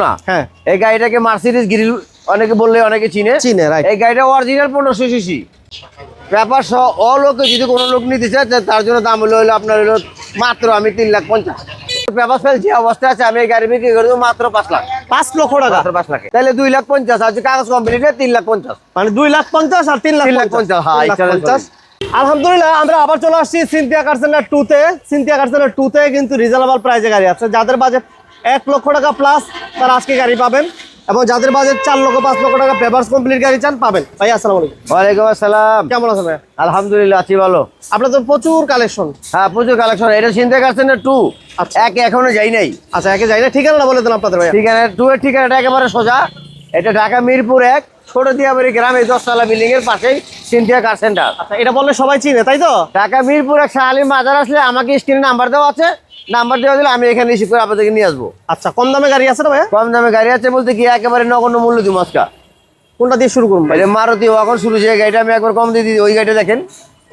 করুণা হ্যাঁ। এই গাড়িটাকে মার্সিডিজ গ্রিল অনেকে বললে অনেকে চিনে। চিনে রাইট এই গাড়িটা অরিজিনাল পনেরোশো সিসি ব্যাপার সহ অলোকে যদি কোনো লোক নিতে চায় তার জন্য দাম হলো হলো আপনার হলো মাত্র আমি তিন লাখ পঞ্চাশ। পেপার ফেল যে অবস্থায় আছে আমি এই গাড়ি বিক্রি করে দেবো মাত্র পাঁচ লাখ। পাঁচ লক্ষ টাকা। পাঁচ লাখ। তাহলে দুই লাখ পঞ্চাশ আছে কাগজ কমপ্লিট তিন লাখ পঞ্চাশ। মানে দুই লাখ পঞ্চাশ আর তিন লাখ লাখ পঞ্চাশ, হ্যাঁ, পঞ্চাশ। আলহামদুলিল্লাহ আমরা আবার চলে আসছি সিনথিয়া কার্সেনার টুতে সিনথিয়া কার্সেনার টুতে কিন্তু রিজনেবল গাড়ি আছে। যাদের বাজেট এক লক্ষ টাকা প্লাস তারা আজকে গাড়ি পাবেন এবং যাদের বাজেট চার লক্ষ পাঁচ লক্ষ টাকা পেপার্স কমপ্লিট গাড়ি চান পাবেন। ভাই আসসালামু আলাইকুম। ওয়ালাইকুম আসসালাম। কেমন আছেন ভাই? আলহামদুলিল্লাহ আছি ভালো। আপনার তো প্রচুর কালেকশন হ্যাঁ প্রচুর কালেকশন এটা চিনতে পারছেন না টু আচ্ছা। একে এখনও যাই নাই। আচ্ছা একে যাই না ঠিকানা বলে দেন আপনাদের ভাই ঠিকানা টু এর ঠিকানাটা একেবারে সোজা। এটা ঢাকা মিরপুর এক ছোট দিয়াবাড়ি গ্রামে দশতলা বিল্ডিং এর পাশেই সিনথিয়া কার সেন্টার আচ্ছা এটা বললে সবাই চিনে তাই তো? ঢাকা মিরপুর এক শাহালিম মাজার আসলে আমাকে স্ক্রিনে নাম্বার দেওয়া আছে। নাম্বার দেওয়া দিলে আমি এখানে রিসিভ করে আপনাদেরকে নিয়ে আসব। আচ্ছা কম দামে গাড়ি আছে না ভাই কম দামে গাড়ি আছে বলতে কি একেবারে নগণ্য মূল্য দিব আজকা। কোনটা দিয়ে শুরু করুন ভাই? মারুতি ওয়াগন শুরু যে গাড়িটা আমি একবার কম দিয়ে দিই ওই গাড়িটা দেখেন।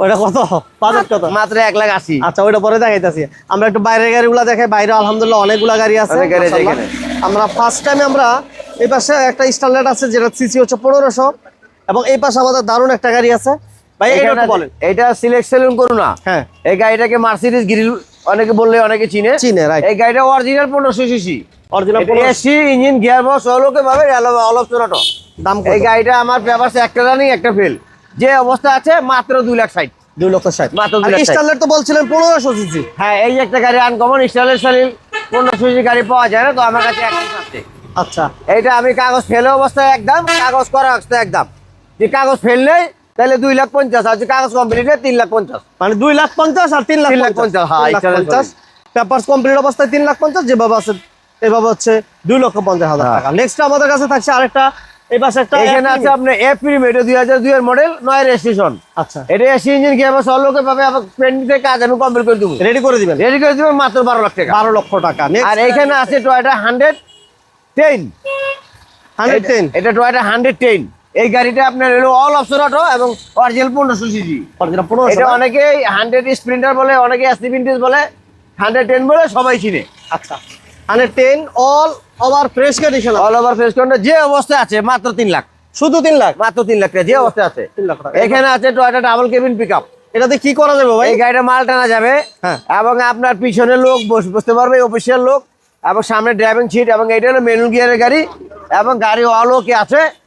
ওইটা কত? বাজেট কত? মাত্র এক লাখ আশি। আচ্ছা ওইটা পরে দেখাইতেছি। আমরা একটু বাইরের গাড়িগুলো দেখাই বাইরে আলহামদুলিল্লাহ অনেকগুলা গাড়ি আছে। আমরা ফার্স্ট টাইম আমরা এই পাশে একটা স্ট্যান্ডার্ড আছে যেটা সিসি হচ্ছে পনেরোশো এবং এই পাশে আমাদের দারুণ একটা গাড়ি আছে। ভাই এটা বলেন। এটা সিলেক্ট সেলুন করুন না। হ্যাঁ। এই গাড়িটাকে মার্সিডিজ গ্রিল অনেকে বললে অনেকে চিনে। চিনে রাইট এই গাড়িটা অরিজিনাল পনেরোশো CC original AC engine gear box অলোকে ভাবে অলপ চোরাটো দাম এই গাড়িটা আমার পেপার একটা রানিং একটা ফেল যে অবস্থা আছে মাত্র দুই লাখ ষাট। দুই লক্ষ ষাট। মাত্র লাখ। স্ট্যান্ডার্ড তো বলছিলেন পনেরোশো সিসি হ্যাঁ এই একটা গাড়ি আনকমন স্টাইলের সালিল পনেরোশো সিসি গাড়ি পাওয়া যায় না তো আমার কাছে আচ্ছা। এইটা আমি কাগজ ফেলে অবস্থায় একদম কাগজ করা অবস্থায় একদম। যে কাগজ ফেল নেই তাহলে দুই লাখ পঞ্চাশ আর কাগজ কমপ্লিট তিন লাখ পঞ্চাশ। মানে দুই লাখ পঞ্চাশ আর তিন লাখ লাখ পঞ্চাশ, হ্যাঁ, পঞ্চাশ। পেপার কমপ্লিট অবস্থায় তিন লাখ পঞ্চাশ যেভাবে আছে এভাবে হচ্ছে দুই লক্ষ পঞ্চাশ হাজার হ্যাঁ। টাকা। নেক্সট আমাদের কাছে থাকছে আরেকটা এই পাশে একটা এখানে আছে আপনার এপ্রিল এটা দুই হাজার দুই এর মডেল নয় রেজিস্ট্রেশন আচ্ছা। এটা এসি ইঞ্জিন গিয়ে আমার সলোকে পাবে আবার পেন্টিং থেকে কাজ আমি কমপ্লিট করে দেবো। রেডি করে দিবেন? রেডি করে দেবো মাত্র বারো লাখ টাকা। বারো লক্ষ টাকা। আর এখানে আছে Toyota hundred ten hundred ten এটা টয়টা হান্ড্রেড টেন এই গাড়িটা আপনার হলো অল অপশন অটো এবং অরিজিনাল পনেরোশো সিসি পনেরোশো এটা অনেকেই হান্ড্রেড স্প্রিন্টার বলে অনেকে এসি ভিন্টেজ বলে হান্ড্রেড টেন বলে সবাই চিনে। আচ্ছা। Hundred ten all over fresh condition all over face যে অবস্থায় আছে মাত্র তিন লাখ। শুধু তিন লাখ? মাত্র তিন লাখ যে অবস্থায় আছে। তিন লাখ এখানে আছে Toyota double cabin pickup এটাতে কি করা যাবে ভাই? এই গাড়িটা মাল টানা যাবে। হ্যাঁ। এবং আপনার পিছনে লোক বস- বসতে পারবে অফিসিয়াল লোক। এবং সামনে ড্রাইভিং সিট এবং এটা হলো মেনুল গিয়ারের গাড়ি। এবং গাড়ি অলোকে আছে।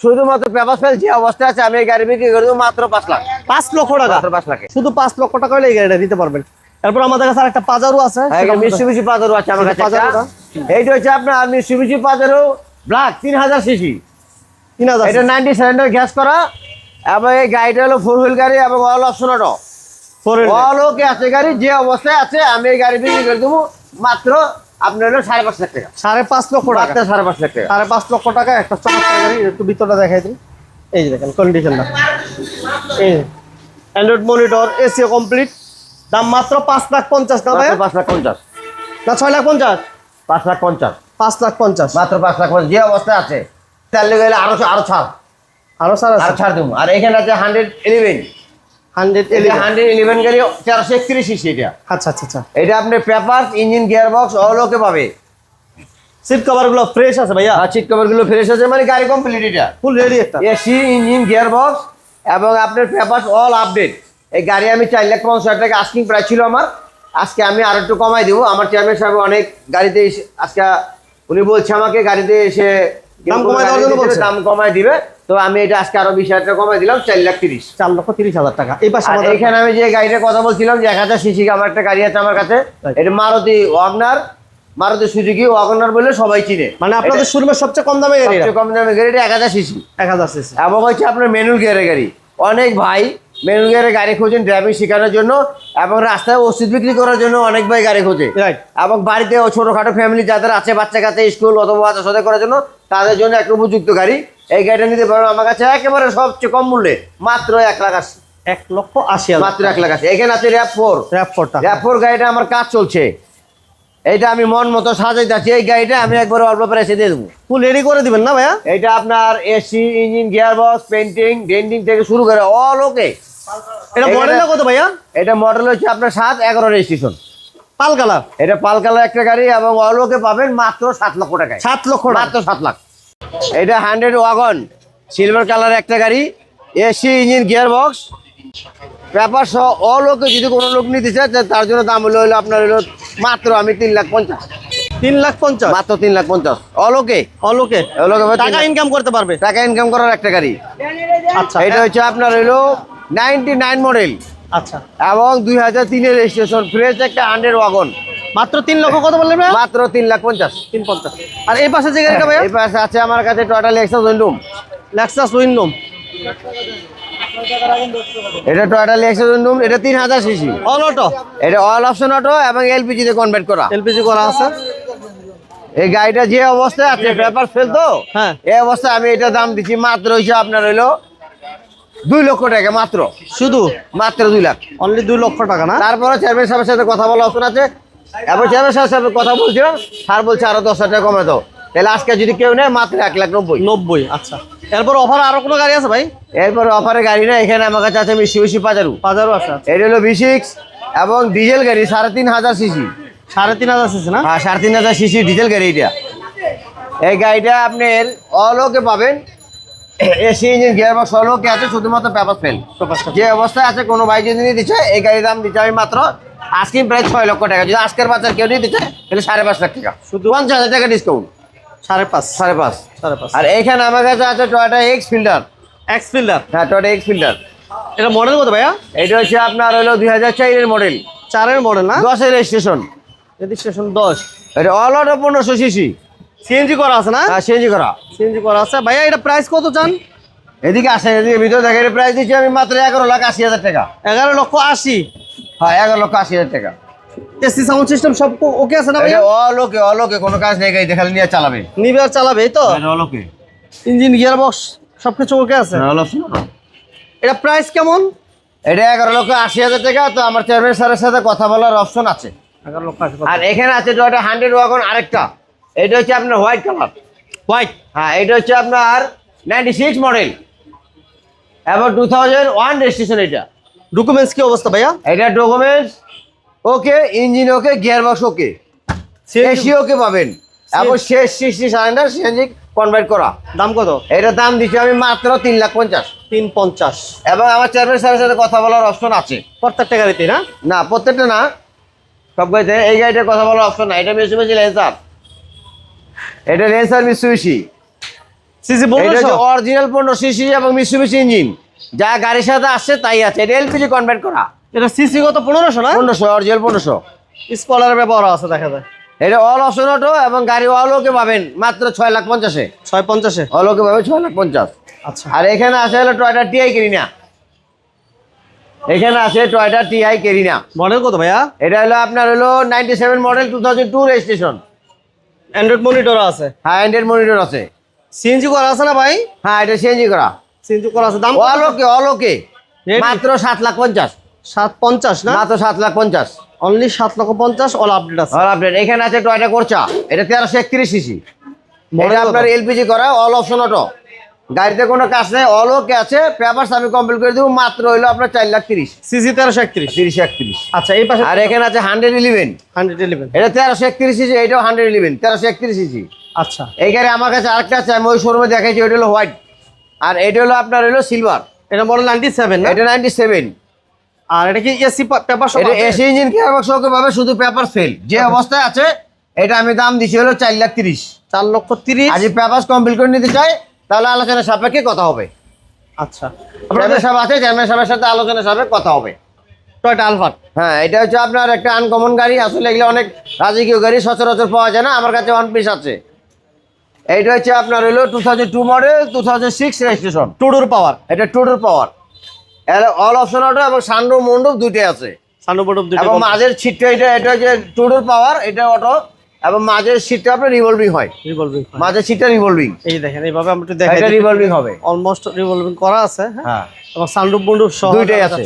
শুধুমাত্র পেপার ফেল যে অবস্থায় আছে আমি এই গাড়ি বিক্রি করে দেবো মাত্র পাঁচ লাখ। পাঁচ লক্ষ টাকা? পাঁচ লাখে। শুধু পাঁচ লক্ষ টাকা হলে এই গাড়িটা দিতে পারবেন। তারপর আমাদের কাছে পাজারও আছে মিশুমিশি পাথরও আছে আমার কাছে? এইটা হচ্ছে আপনার মিশুমিশি পাথরও ব্ল্যাক তিন হাজার সিসি তিন হাজার এটা নাইনটি সিলিন্ডার গ্যাস করা এবং এই গাড়িটা হলো ফোর হুইল গাড়ি এবং all option auto four all okay আছে গাড়ি যে অবস্থায় আছে আমি এই গাড়ি বিক্রি করে দেবো মাত্র আপনার হলো সাড়ে পাঁচ লাখ টাকা। সাড়ে পাঁচ লক্ষ টাকা। সাড়ে পাঁচ লাখ টাকা। সাড়ে পাঁচ লক্ষ টাকা একটা চমৎকার গাড়ি একটু ভিতরটা দেখাই দিন এই যে দেখেন কন্ডিশনটা এই অ্যান্ড্রয়েড মনিটর এসিও কমপ্লিট দাম মাত্র পাঁচ লাখ পঞ্চাশ না ভাই পাঁচ লাখ পঞ্চাশ। না ছয় লাখ পঞ্চাশ? পাঁচ লাখ পঞ্চাশ। পাঁচ লাখ পঞ্চাশ। মাত্র পাঁচ লাখ পঞ্চাশ। যে অবস্থায় আছে তাহলে গেলে আরও আরও ছাড়। আরও ছাড় দেবো। আর এখানে আছে হান্ড্রেড ইলেভেন হান্ড্রেড এটা হান্ড্রেড ইলেভেন গাড়ি তেরোশো একত্রিশ এটা। আচ্ছা আচ্ছা আচ্ছা। এটা আপনার paper engine gear box all okay পাবে। সিট কভারগুলো ফ্রেশ আছে ভাইয়া? আর সিট কভারগুলো ফ্রেশ আছে মানে গাড়ি কমপ্লিট এটা। ফুল রেডি একটা। এসি ইঞ্জিন গিয়ার বক্স এবং আপনার পেপার অল আপডেট এই গাড়ি আমি চার লাখ পঞ্চাশ হাজার টাকা আস্কিং প্রাইস ছিল আমার। আজকে আমি আর একটু কমাই দেবো। আমার চেয়ারম্যান সাহেব অনেক গাড়িতে আজকে উনি বলছে আমাকে গাড়িতে এসে দাম কমায় দেওয়ার জন্য বলছে? দাম কমাই দিবে তো আমি এটা আজকে আরও বিশ হাজার টাকা কমাই দিলাম চার লাখ তিরিশ। চার লক্ষ তিরিশ হাজার টাকা। এই পাশে এখানে আমি যে গাড়িটার কথা বলছিলাম যে এক হাজার সিসি আমার একটা গাড়ি আছে আমার কাছে এটা Maruti WagonR. Maruti Suzuki WagonR বলে সবাই চিনে। মানে আপনাদের এটা শোরুমের সবচেয়ে কম দামে গাড়ি সবচেয়ে কম দামে গাড়িটা এক হাজার সিসি। এক হাজার সিসি। এবং হচ্ছে আপনার ম্যানুয়াল গিয়ারের গাড়ি। অনেক ভাই ম্যানুয়াল গিয়ারের গাড়ি খোঁজেন ড্রাইভিং শেখানোর জন্য এবং রাস্তায় ওষুধ বিক্রি করার জন্য অনেক ভাই গাড়ি খোঁজে। এবং বাড়িতে ছোটখাটো ফ্যামিলি যাদের আছে বাচ্চা কাছে স্কুল অথবা সাথে করার জন্য তাদের জন্য একটা উপযুক্ত গাড়ি। এই গাড়িটা নিতে পারো আমার কাছে একেবারে সবচেয়ে কম মূল্যে মাত্র এক লাখ আশি। এক লক্ষ আশি মাত্র এক লাখ আছে এখানে আছে র্যাপ ফোর র্যাপ ফোরটা র্যাপ ফোর গাড়িটা আমার কাজ চলছে। এইটা আমি মন মতো সাজাইতেছি এই গাড়িটা আমি একবার অল্প প্রাইসে দিয়ে দেবো। ফুল রেডি করে দিবেন না ভাইয়া? এটা আপনার AC engine gear box painting denting থেকে শুরু করে অল ওকে এটা মডেল কত ভাইয়া? এটা মডেল হচ্ছে আপনার সাত এগারো রেজিস্ট্রেশন। পাল কালার। এটা পাল কালার একটা গাড়ি এবং অলোকে পাবেন মাত্র সাত লক্ষ টাকায়। সাত লক্ষ মাত্র সাত লাখ। এটা হান্ড্রেড ওয়াগন সিলভার কালার একটা গাড়ি AC engine gear box paper সহ অলোকে যদি কোনো লোক নিতে চায় তার জন্য দাম হলো হলো আপনার হলো মাত্র আমি তিন লাখ পঞ্চাশ। তিন লাখ পঞ্চাশ? মাত্র তিন লাখ পঞ্চাশ। অলোকে অলোকে অলোকে টাকা ইনকাম করতে পারবে? টাকা ইনকাম করার একটা গাড়ি। আচ্ছা। এটা হচ্ছে আপনার হলো নাইনটি নাইন মডেল আচ্ছা। এবং দুই হাজার তিনের রেজিস্ট্রেশন ফ্রেশ একটা হান্ড্রেড ওয়াগন মাত্র তিন লক্ষ কত বললেন মাত্র তিন লাখ পঞ্চাশ। তিন পঞ্চাশ। আর এই পাশে যে গাড়িটা ভাইয়া? এই পাশে আছে আমার কাছে টোটাল এক্সাস উইন্ডোম লেক্সাস উইন্ডোম এটা টোটাল এক্সাস উইন্ডোম এটা তিন হাজার সিসি। অল অটো এটা অল অপশন অটো এবং এলপিজি তে কনভার্ট করা। এলপিজি করা আছে। এই গাড়িটা যে অবস্থায় আছে পেপার ফেল তো? হ্যাঁ। এই অবস্থায় আমি এটা দাম দিচ্ছি মাত্র হইছে আপনার হইল দুই লক্ষ টাকা মাত্র? শুধু? মাত্র দুই লাখ। অনলি দুই লক্ষ টাকা না? তারপরে চেয়ারম্যান সাহেবের সাথে কথা বলা অপশন আছে। এবং চেয়ারম্যান সাহেবের সাথে কথা বলছিলাম স্যার বলছে আরও দশ হাজার টাকা কমে দাও। তাহলে আজকে যদি কেউ নেয় মাত্র এক লাখ নব্বই। নব্বই আচ্ছা। এরপর অফার আরও কোনো গাড়ি আছে ভাই? এরপর অফারে গাড়ি না এখানে আমার কাছে আছে মিশি মিশি পাজারু। আছে আচ্ছা। এটা হলো বি সিক্স এবং ডিজেল গাড়ি সাড়ে তিন হাজার সিসি সাড়ে তিন হাজার সিসি না? হ্যাঁ সাড়ে তিন হাজার সিসি ডিজেল গাড়ি এটা। এই গাড়িটা আপনার অলোকে পাবেন। AC engine gear box all okay আছে শুধুমাত্র পেপার ফেল। যে অবস্থায় আছে কোনো ভাই যদি নিতে চায় এই গাড়ির দাম দিতে আমি মাত্র আজকে প্রায় ছয় লক্ষ টাকা। যদি আজকের বাজার কেউ নিতে চায় তাহলে সাড়ে পাঁচ লাখ টাকা। শুধু পঞ্চাশ হাজার টাকা ডিসকাউন্ট সাড়ে পাঁচ। সাড়ে পাঁচ। সাড়ে পাঁচ। আর এইখানে আমার কাছে আছে Toyota X Fielder X Fielder হ্যাঁ টয়টা এক্স ফিল্টার এটা মডেল কত ভাইয়া? এটা হচ্ছে আপনার হলো দুই হাজার চারের মডেল চারের মডেল না? দশের রেজিস্ট্রেশন রেজিস্ট্রেশন দশ। এটা অল অটো পনেরোশো সিসি সিএনজি করা আছে না? হ্যাঁ সিএনজি করা। সিএনজি করা আছে। ভাইয়া এটা প্রাইস কত চান? এদিকে আসেন এদিকে ভিতরে দেখেন প্রাইস দিচ্ছি আমি মাত্র এগারো লাখ আশি হাজার টাকা। এগারো লক্ষ আশি? হ্যাঁ এগারো লক্ষ আশি হাজার টাকা। এসি সাউন্ড সিস্টেম সব ওকে আছে না ভাইয়া? এটা অলোকে অলোকে কোনো কাজ নেই গাড়ি দেখালে নিয়ে চালাবে। নিবে আর চালাবে এই তো? এটা অলোকে ইঞ্জিন গিয়ার বক্স সব কিছু ওকে আছে? এটা প্রাইস কেমন? এটা এগারো লক্ষ আশি হাজার টাকা তো আমার চেয়ারম্যান স্যারের সাথে কথা বলার অপশন আছে। আর এখানে আছে টয়টা হান্ড্রেড ওয়াগন আরেকটা। এটা হচ্ছে আপনার হোয়াইট কালার হোয়াইট হ্যাঁ এটা হচ্ছে আপনার নাইনটি সিক্স মডেল এবং টু থাউজেন্ড ওয়ান রেজিস্ট্রেশন এটা। ডকুমেন্টস কি অবস্থা ভাইয়া? এটা documents okay engine okay gear box okay AC okay পাবেন। এবং শেষ সিক্সটি সারেন্ডার সিএনজি কনভার্ট করা। দাম কত? এটা দাম দিচ্ছি আমি মাত্র তিন লাখ পঞ্চাশ। তিন পঞ্চাশ। এবং আমার চেয়ারম্যান স্যারের সাথে কথা বলার অপশন আছে। প্রত্যেকটা গাড়িতে না? না প্রত্যেকটা না। সব গাড়িতে এই গাড়িটার কথা বলার অপশন না এটা মিশুমিশি লেন্সার এটা লেন্সার মিশুমিশি সিসি এটা অরিজিনাল পনেরো সিসি এবং মিশুমিশি ইঞ্জিন যা গাড়ির সাথে আসছে তাই আছে। এটা এলপিজি কনভার্ট করা। এটা সিসি কত? পনেরোশো না? পনেরোশো অরিজিনাল পনেরোশো। স্কলারের ব্যবহার আছে দেখা যায় এটা অল অপশন অটো এবং গাড়ি অল ওকে পাবেন। মাত্র ছয় লাখ পঞ্চাশে। ছয় পঞ্চাশে? অল ওকে পাবেন ছয় লাখ পঞ্চাশ। আচ্ছা। আর এখানে আছে হলো টয়টা টিআই কেরিনা এখানে আছে টয়টা টিআই কেরিনা মডেল কত ভাইয়া? এটা হলো আপনার হলো ninety seven model two thousand two registration Android monitor আছে। হ্যাঁ অ্যান্ড্রয়েড মনিটর আছে। সিএনজি করা আছে না ভাই? হ্যাঁ এটা সিএনজি করা। সিএনজি করা আছে। দাম অল ওকে অল ওকে মাত্র সাত লাখ পঞ্চাশ। সাত পঞ্চাশ না? মাত্র সাত লাখ পঞ্চাশ। অনলি সাত লক্ষ পঞ্চাশ অল আপডেট আছে। অল আপডেট এখানে আছে টয়টা করছা এটা তেরোশো একত্রিশ সিসি? আপনার এলপিজি করা অল অপশন অটো গাড়িতে কোনো কাজ নেই অল ওকে আছে। পেপারস আমি কমপ্লিট করে দেবো মাত্র হইল আপনার চার লাখ তিরিশ। সিসি তেরোশো একত্রিশ। তিরিশ একত্রিশ। আচ্ছা এই পাশে আর এখানে আছে হান্ড্রেড ইলেভেন হান্ড্রেড ইলেভেন এটা তেরোশো একত্রিশ সিসি এটাও হান্ড্রেড ইলেভেন তেরোশো একত্রিশ সিসি আচ্ছা। এই গাড়ি আমার কাছে আরেকটা আছে আমি ওই শোরুমে দেখাইছি ওইটা হলো হোয়াইট আর এটা হলো আপনার হলো সিলভার এটা মডেল নাইনটি সেভেন এটা নাইনটি সেভেন আর এটা কি এসি পেপার এটা এসি ইঞ্জিন কি অবশ্য ওকে পাবে শুধু পেপার ফেল যে অবস্থায় আছে এটা আমি দাম দিছি হলো চার লাখ তিরিশ। চার লক্ষ তিরিশ? আজ পেপার কমপ্লিট করে নিতে চাই তাহলে আলোচনা সাপেক্ষে কথা হবে। আচ্ছা। চেয়ারম্যান সাহেব আছে চেয়ারম্যান সাহেবের সাথে আলোচনা সাপেক্ষে কথা হবে। টয়টা হ্যাঁ এটা হচ্ছে আপনার একটা আনকমন গাড়ি। আসলে এগুলো অনেক রাজকীয় গাড়ি সচরাচর পাওয়া যায় না। আমার কাছে ওয়ান পিস আছে। এইটা হচ্ছে আপনার হলো two thousand two model two thousand six registration two door power এটা পাওয়ার অল অপশন অটো এবং সান্ডু মন্ডপ দুইটাই আছে। দুটো এবং মাঝের সিটটা এটা এটা হচ্ছে টোটাল পাওয়ার এটা অটো এবং মাঝের সিটটা আপনার রিভলভিং হয়। রিভলভিং মাঝের সিটটা রিভলভিং এই দেখেন এইভাবে আমরা একটু দেখাই এটা রিভলভিং হবে। অলমোস্ট রিভলভিং করা আছে হ্যাঁ? হ্যাঁ। এবং সানরুফ বন্ডুপ সহ দুইটাই আছে।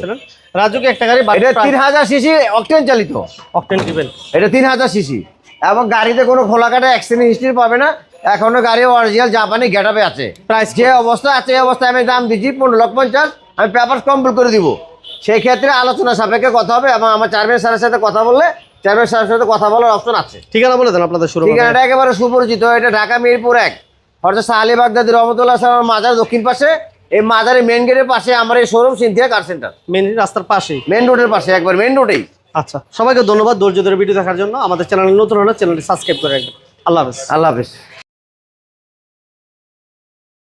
রাজুকে একটা গাড়ি এটা তিন হাজার সিসি অকটেন চালিত। অকটেন দিবেন এটা তিন হাজার সিসি এবং গাড়িতে কোনো খোলাকাটা অ্যাক্সিডেন্ট হিস্ট্রি পাবে না। এখনও গাড়ি অরিজিনাল জাপানি গেটাপে আছে। প্রাইস যে অবস্থা আছে এই অবস্থায় আমি দাম দিচ্ছি পনেরো লক্ষ পঞ্চাশ। আমি পেপার কমপ্লিট করে দিব। সেই ক্ষেত্রে আলোচনা সাপেক্ষে কথা হবে এবং আমার চেয়ারম্যান স্যারের সাথে কথা বললে সাহেবের সাথে কথা বলার অপশন আছে। ঠিকানা বলে দেন আপনাদের শুরু ঠিকানাটা একেবারে সুপরিচিত এটা ঢাকা মিরপুর এক। হরজত আলী বাগদাদি রহমতুল্লাহ সালাম মাজার দক্ষিণ পাশে। এই মাজারের মেন গেটের পাশে আমার এই showroom Cynthia car centre main রাস্তার পাশেই? মেন রোডের পাশে একবার মেন রোডেই আচ্ছা সবাইকে ধন্যবাদ ধৈর্য ধরে ভিডিও দেখার জন্য। আমাদের চ্যানেল নতুন হলে চ্যানেলটি সাবস্ক্রাইব করে রাখবেন। আল্লাহ হাফেজ। আল্লাহ হাফিজ।